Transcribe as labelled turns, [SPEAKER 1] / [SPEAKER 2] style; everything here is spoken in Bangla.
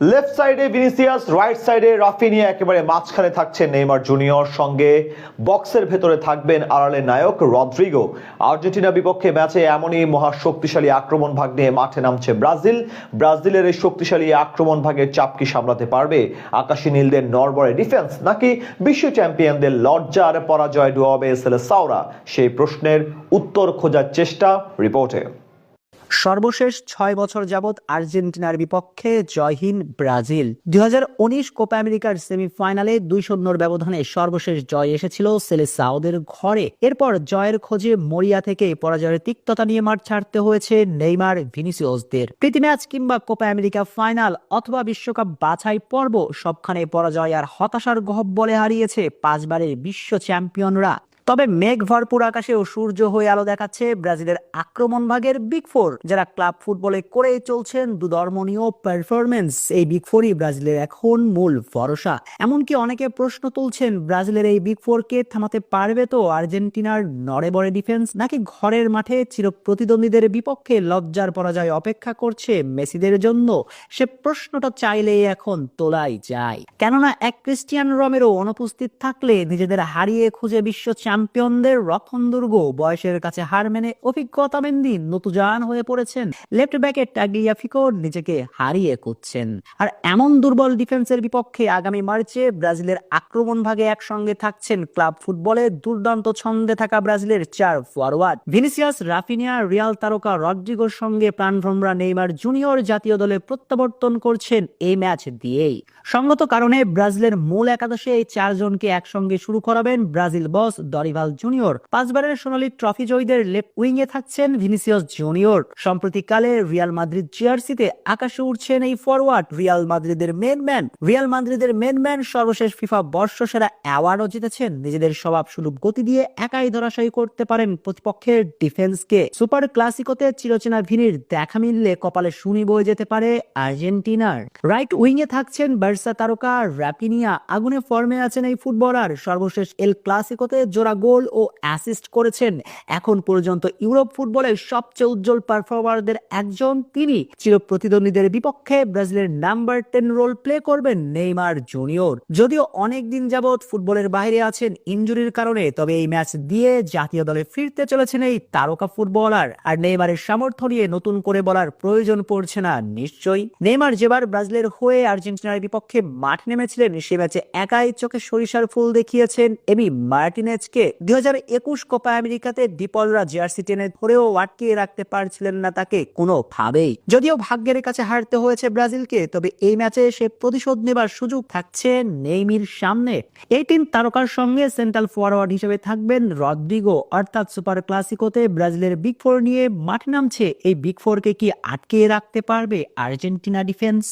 [SPEAKER 1] লেফট সাইডে ভিনিসিয়াস, রাইট সাইডে রাফিনিয়া একেবারে মাঝখানে থাকছে নেইমার জুনিয়র। সঙ্গে বক্সের ভেতরে থাকবেন আড়ালে নায়ক রদ্রিগো। আর্জেন্টিনা বিপক্ষে ম্যাচে এমনই মহা শক্তিশালী আক্রমণ ভাগ নিয়ে মাঠে নামছে ব্রাজিল। ব্রাজিলের এই শক্তিশালী আক্রমণ ভাগের চাপ কি সামলাতে পারবে? আকাশী নীলদের নরবরে ডিফেন্স নাকি বিশ্ব চ্যাম্পিয়নদের লজ্জার পরাজয় ডুয়াবে সাউরা সেই প্রশ্নের উত্তর খোঁজার চেষ্টা রিপোর্টে।
[SPEAKER 2] সর্বশেষ ছয় বছর যাবৎ আর্জেন্টিনার বিপক্ষে জয়হীন ব্রাজিল। দুই হাজার উনিশ কোপা আমেরিকার সেমিফাইনালে দুই শূন্যর ব্যবধানে সর্বশেষ জয় এসেছিল সেলেসাওদের ঘরে। এরপর জয়ের খোঁজে মরিয়া থেকে পরাজয়ের তিক্ততা নিয়ে মাঠ ছাড়তে হয়েছে নেইমার ভিনিসিওসদের প্রীতি ম্যাচ কিংবা কোপা আমেরিকা ফাইনাল অথবা বিশ্বকাপ বাছাই পর্ব সবখানে পরাজয় আর হতাশার গহব্বলে হারিয়েছে পাঁচবারের বিশ্ব চ্যাম্পিয়নরা। তবে মেঘ ভরপুর আকাশেও সূর্য হয়ে আলো দেখাচ্ছে ব্রাজিলের আক্রমণ ভাগের বিগ ফোর যারা ক্লাব ফুটবলে করেই চলছেন দুধর্মনীয় পারফরমেন্স এই বিগ ফোরই ব্রাজিলের এখন মূল ভরসা। এমনকি অনেকে প্রশ্ন তুলছেন, ব্রাজিলের এই বিগ ফোরকে থামাতে পারবে তো আর্জেন্টিনার নড়ে বড়ে ডিফেন্স নাকি ঘরের মাঠে চির প্রতিদ্বন্দ্বীদের বিপক্ষে লজ্জার পরাজয় অপেক্ষা করছে মেসিদের জন্য? সে প্রশ্নটা চাইলেই এখন তোলাই যায়। কেননা এক ক্রিস্টিয়ান রমেরও অনুপস্থিত থাকলে নিজেদের হারিয়ে খুঁজে বিশ্ব চ্যাম্পিয়নদের রক্ষণ দুর্গ বয়সের কাছে হার মেনে অভিজ্ঞতা মেন্দি নতুজান হয়ে পড়েছেন। লেফট ব্যাকে টাগিয়া ফিকোর নিজেকে হারিয়ে খুঁজছেন। আর এমন দুর্বল ডিফেন্সের বিপক্ষে আগামী মার্চে ব্রাজিলের আক্রমণ ভাগে একসঙ্গে থাকছেন ক্লাব ফুটবলে দুর্দান্ত ছন্দে থাকা ব্রাজিলের চার ফরওয়ার্ড ভিনিসিয়াস, রাফিনিয়া, রিয়াল তারকা রড্রিগোর সঙ্গে প্রাণভ্রমরা নেইমার জুনিয়র জাতীয় দলে প্রত্যাবর্তন করছেন এই ম্যাচ দিয়েই। সঙ্গত কারণে ব্রাজিলের মূল একাদশে এই চারজনকে একসঙ্গে শুরু করাবেন ব্রাজিল বস দরিভাল জুনিয়র। পাঁচবারের সোনালী ট্রফি জয়ীদের লেফট উইং এ থাকছেন ভিনিসিয়াস জুনিয়র। সম্প্রতিকালে রিয়াল মাদ্রিদ জিআরসিতে আকাশে উঠছেন এই ফরওয়ার্ড রিয়াল মাদ্রিদের মেন ম্যান রিয়াল মাদ্রিদের মেন ম্যান সর্বশেষ ফিফা বর্ষসেরা অ্যাওয়ার্ডও জিতেছেন। নিজেদের স্বভাব সুলভ গতি দিয়ে একাই ধরাশায়ী করতে পারেন প্রতিপক্ষের ডিফেন্সকে সুপার ক্লাসিকোতে চিরচেনা ভিনির দেখা মিললে কপালে শুনি বয়ে যেতে পারে আর্জেন্টিনার। রাইট উইং এ থাকছেন বার্সা তারকা র্যাপিনিয়া আগুনে ফর্মে আছেন এই ফুটবলার। সর্বশেষ এল ক্লাসিকোতে জোড়া গোল ও অ্যাসিস্ট করেছেন। এখন পর্যন্ত ইউরোপ ফুটবলের সবচেয়ে উজ্জ্বল পারফর্মারদের একজন তিনি। চির প্রতিদ্বন্দ্বীদের বিপক্ষে ব্রাজিলের নাম্বার টেন রোল প্লে করবেন নেইমার জুনিয়র। যদিও অনেক দিন যাবৎ ফুটবলের বাইরে আছেন ইঞ্জুরির কারণে, তবে এই ম্যাচ দিয়ে জাতীয় দলে ফিরতে চলেছেন এই তারকা ফুটবলার। আর নেইমারের সামর্থ্য নিয়ে নতুন করে বলার প্রয়োজন পড়ছে না নিশ্চয়ই। নেইমার যেবার ব্রাজিলের হয়ে আর্জেন্টিনার বিপক্ষে মাঠ নেমেছিলেন, সে ম্যাচে একাই চোখে সরিষার ফুল দেখিয়েছেন এমি মার্টিনেজকে। দুই হাজার একুশ কোপা আমেরিকাতে ডিপলরা জার্সি টেনে ধরেও আটকিয়ে রাখতে পারছিলেন না তাকে কোনোভাবেই। যদিও ভাগ্যের কাছে হারতে হয়েছে ব্রাজিলকে, তবে এই ম্যাচে সে প্রতিশোধ নেবার সুযোগ থাকছে নেইমির সামনে। এই তিন তারকার সঙ্গে সেন্ট্রাল ফরওয়ার্ড হিসেবে থাকবেন রদ্রিগো। অর্থাৎ সুপার ক্লাসিকোতে ব্রাজিলের বিগ ফোর নিয়ে মাঠে নামছে। এই বিগ ফোরকে কি আটকে রাখতে পারবে আর্জেন্টিনা ডিফেন্স?